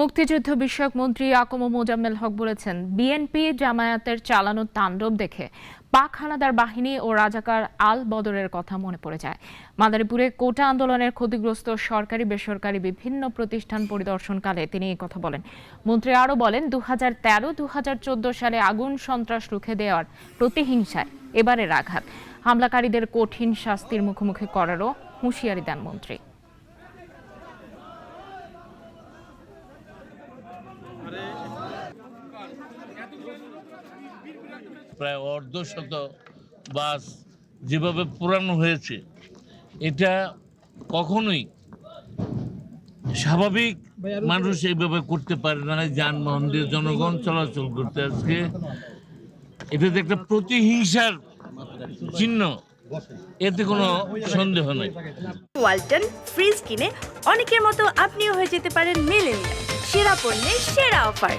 মুক্তিযুদ্ধ বিষয়ক মন্ত্রী আকম মোজাম্মেল হক বলেছেন বিএনপি জামায়াতের চালানো তাণ্ডব দেখে পাক হানাদার বাহিনী ও রাজাকার আল বদরের কথা মনে পড়ে যায়। মাদারীপুরে কোটা আন্দোলনের ক্ষতিগ্রস্ত সরকারি, বেসরকারি বিভিন্ন প্রতিষ্ঠান পরিদর্শনকালে তিনি এই কথা বলেন। মন্ত্রী আরও বলেন দু হাজার তেরো দু হাজার সালে আগুন, সন্ত্রাস রুখে দেওয়ার প্রতিহিংসায় এবারের আঘাত। হামলাকারীদের কঠিন শাস্তির মুখোমুখি করারও হুঁশিয়ারি দেন মন্ত্রী। প্রায় অর্ধশত বাস যেভাবে পুরানো হয়েছে, এটা কখনোই স্বাভাবিক মানুষ এইভাবে করতে পারে না যানবাহন দিয়ে জনগণ চলাচল করতে। আজকে এটাতে একটা প্রতিহিংসার চিহ্ন, এতে কোনো সন্দেহ নেই। ওয়ালটন ফ্রিজ কিনে অনেকের মতো আপনিও হয়ে যেতে পারেন মেলেনিয়া সেরা পণ্যের সেরা অফার।